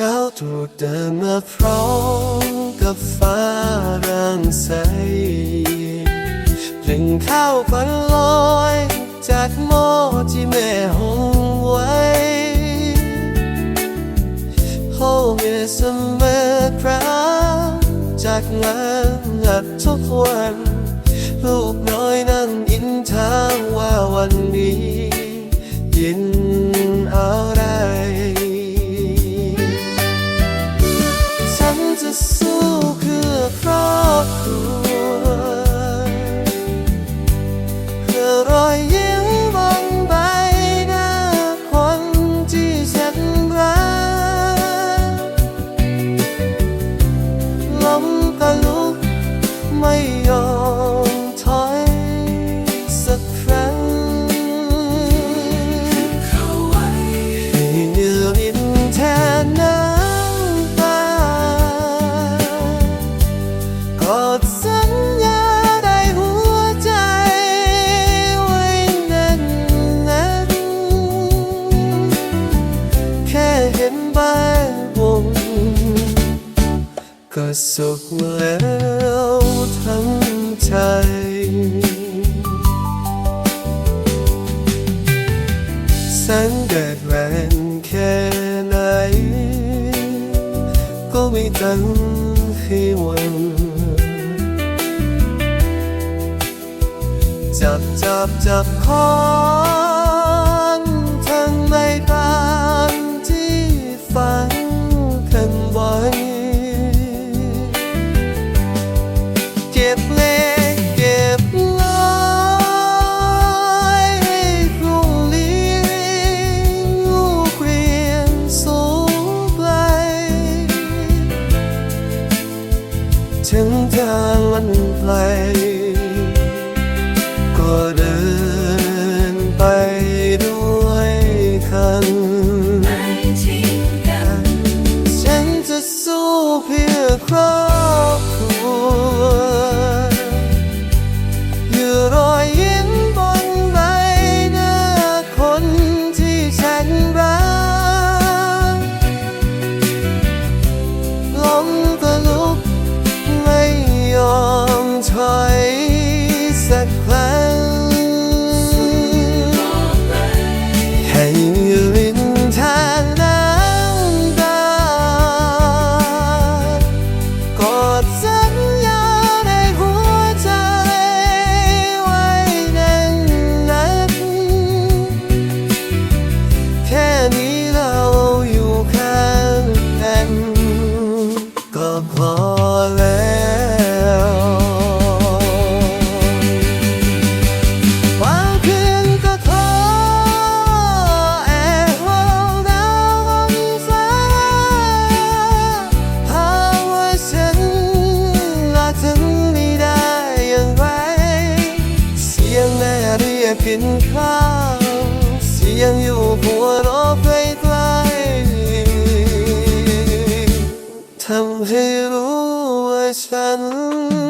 ช้าถูกเดินมาพร้อมกับฟ้ารังใสเพลงข้าวฝันลอย จากหม้อที่แม่หงไว้ Hold me เสมอครับจากงานหลับทุกวัน ลูกน้อยนั่งอินทาว่าวันนี้ ยอมถอยสักครั้งขมานแทนน้ำตาอดสัญญาได้หัวใจไว้น่นแค่เห็นใบวงก็สุขแล้ว متفاوتا خوا จับจับจับคอ sunlight فانفروا وسلموا